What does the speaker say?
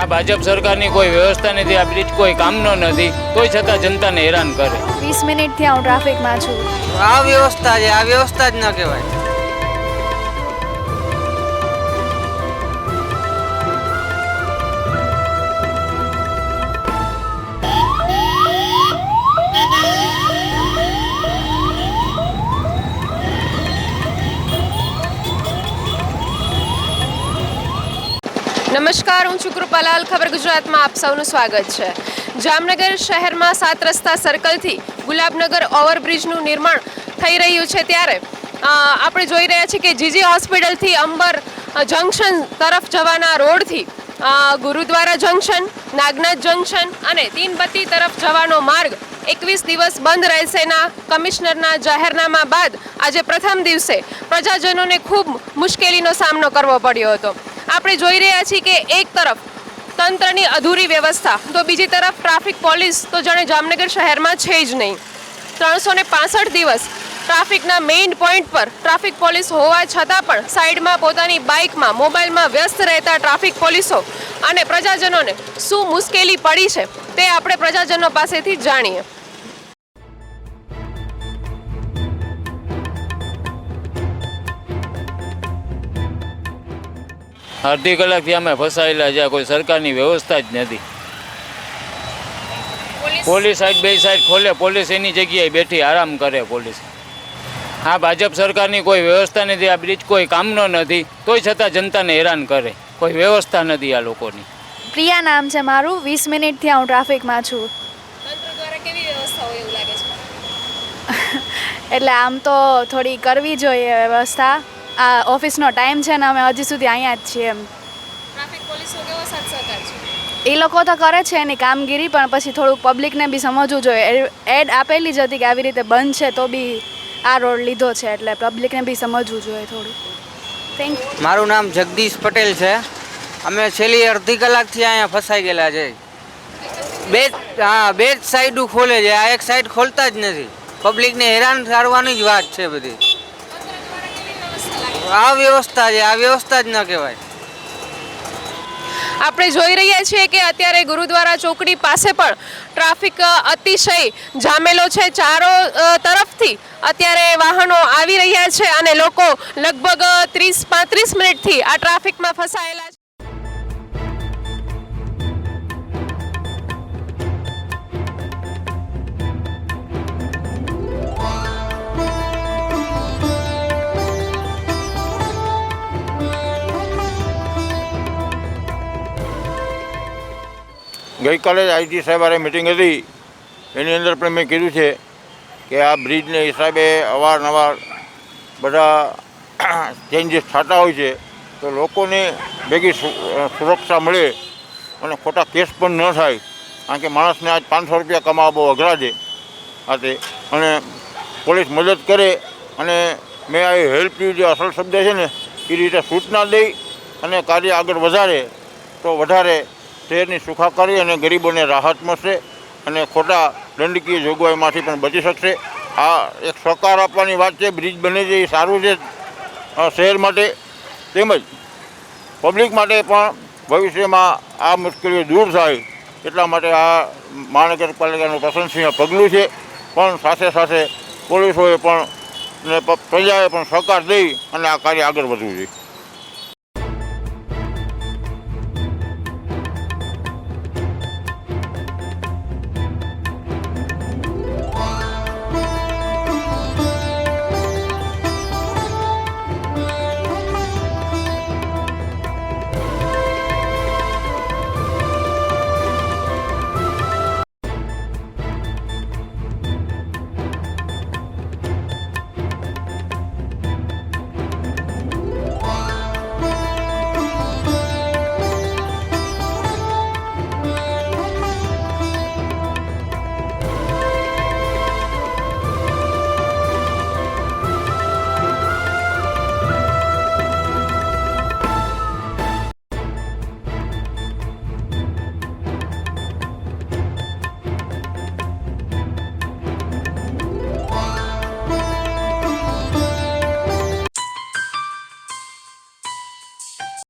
આ ભાજપ સરકારની કોઈ વ્યવસ્થા નથી આ બ્રિજ કોઈ કામનો નથી કોઈ છતાં જનતાને હેરાન કરે. વીસ મિનિટથી હું ટ્રાફિકમાં છું. આ વ્યવસ્થા છે આ વ્યવસ્થા જ ન કહેવાય. નમસ્કાર, હું છું કૃપાલાલ. ખબર ગુજરાતમાં આપ સૌનું સ્વાગત છે. જામનગર શહેરમાં સાત રસ્તા સર્કલથી ગુલાબનગર ઓવરબ્રિજનું નિર્માણ થઈ રહ્યું છે ત્યારે આપણે જોઈ રહ્યા છીએ કે જીજી હોસ્પિટલથી અંબર જંકશન તરફ જવાના રોડથી ગુરુદ્વારા જંકશન, નાગનાથ જંકશન અને તીનબત્તી તરફ જવાનો માર્ગ એકવીસ દિવસ બંધ રહેશેના કમિશનરના જાહેરનામા બાદ આજે પ્રથમ દિવસે પ્રજાજનોને ખૂબ મુશ્કેલીનો સામનો કરવો પડ્યો હતો. આપણે જોઈ રહ્યા છીએ કે એક તરફ તંત્રની અધૂરી વ્યવસ્થા, તો બીજી તરફ ટ્રાફિક પોલીસ તો જાણે જામનગર શહેરમાં છે જ નહીં. ત્રણસો ને પાસઠ દિવસ ટ્રાફિકના મેઇન પોઈન્ટ પર ટ્રાફિક પોલીસ હોવા છતાં પણ સાઈડમાં પોતાની બાઇકમાં, મોબાઈલમાં વ્યસ્ત રહેતા ટ્રાફિક પોલીસો અને પ્રજાજનોને શું મુશ્કેલી પડી છે તે આપણે પ્રજાજનો પાસેથી જાણીએ. અડધી કલાકથી અમે ફસાયેલા છે. કોઈ સરકારની વ્યવસ્થા જ નથી. પોલીસ? સાઈડ બે સાઈડ ખોલે પોલીસ એની જગ્યાએ બેઠી આરામ કરે પોલીસ. આ ભાજપ સરકારની કોઈ વ્યવસ્થા નથી આ બ્રિજ કોઈ કામનો નથી તોય છતાં જનતાને હેરાન કરે. કોઈ વ્યવસ્થા નથી આ લોકોની. પ્રિયા નામ છે મારું વીસ મિનિટથી હું ટ્રાફિકમાં છું. કેવી વ્યવસ્થા હોય એવું લાગે છે? એટલે આમ તો થોડી કરવી જોઈએ વ્યવસ્થા. આ ઓફિસનો ટાઈમ છે ને અમે હજી સુધી અહીંયા જ છીએ એમ. ટ્રાફિક પોલીસનો કેવો સાથ સહકાર છે? એ લોકો તો કરે છે એની કામગીરી પણ પછી થોડુંક પબ્લિકને બી સમજવું જોઈએ. એડ આપેલી જ હતી કે આવી રીતે બંધ છે તો બી આ રોડ લીધો છે એટલે પબ્લિકને બી સમજવું જોઈએ થોડું થેન્ક યુ મારું નામ જગદીશ પટેલ છે. અમે છેલ્લી અડધી કલાકથી અહીંયા ફસાઈ ગયેલા છે. બે હા બે જ સાઈડું ખોલે છે. આ એક સાઈડ ખોલતા જ નથી. પબ્લિકને હેરાન કરવાની જ વાત છે બધી. આ વ્યવસ્થા છે, આ વ્યવસ્થા જ ન કહેવાય. આપણે જોઈ રહ્યા છીએ કે અત્યારે ગુરુદ્વારા ચોકડી પાસે પણ ટ્રાફિક અતિશય જામેલો છે. ચારો તરફથી અત્યારે વાહનો આવી રહ્યા છે અને લોકો લગભગ ત્રીસ પાંત્રીસ મિનિટથી આ ટ્રાફિકમાં ફસાયેલા છે. ગઈકાલે જ આઈટી સાહેબારે મિટિંગ હતી. એની અંદર પણ મેં કીધું છે કે આ બ્રિજને હિસાબે અવારનવાર બધા ચેન્જીસ થતા હોય છે, તો લોકોને ભેગી સુરક્ષા મળે અને ખોટા કેસ પણ ન થાય. કારણ કે માણસને આજ પાંચસો રૂપિયા કમાવા બહુ અઘરા છે આ તે અને પોલીસ મદદ કરે અને મેં આ હેલ્પ યુ જે અસલ શબ્દ છે ને, એ રીતે સૂચના દઈ અને કાર્ય આગળ વધારે, તો વધારે શહેરની સુખાકારી અને ગરીબોને રાહત મળશે અને ખોટા દંડકીય જોગવાઈમાંથી પણ બચી શકશે. આ એક સહકાર આપવાની વાત છે, બ્રિજ બને છે, એ સારું છે શહેર માટે. તેમજ પબ્લિક માટે પણ ભવિષ્યમાં આ મુશ્કેલીઓ દૂર થાય એટલા માટે આ મહાનગરપાલિકાનું પ્રશંસનીય પગલું છે. પણ સાથે સાથે પોલીસોએ પણ પ્રજાએ પણ સહકાર દઈ અને આ કાર્ય આગળ વધવું જોઈએ.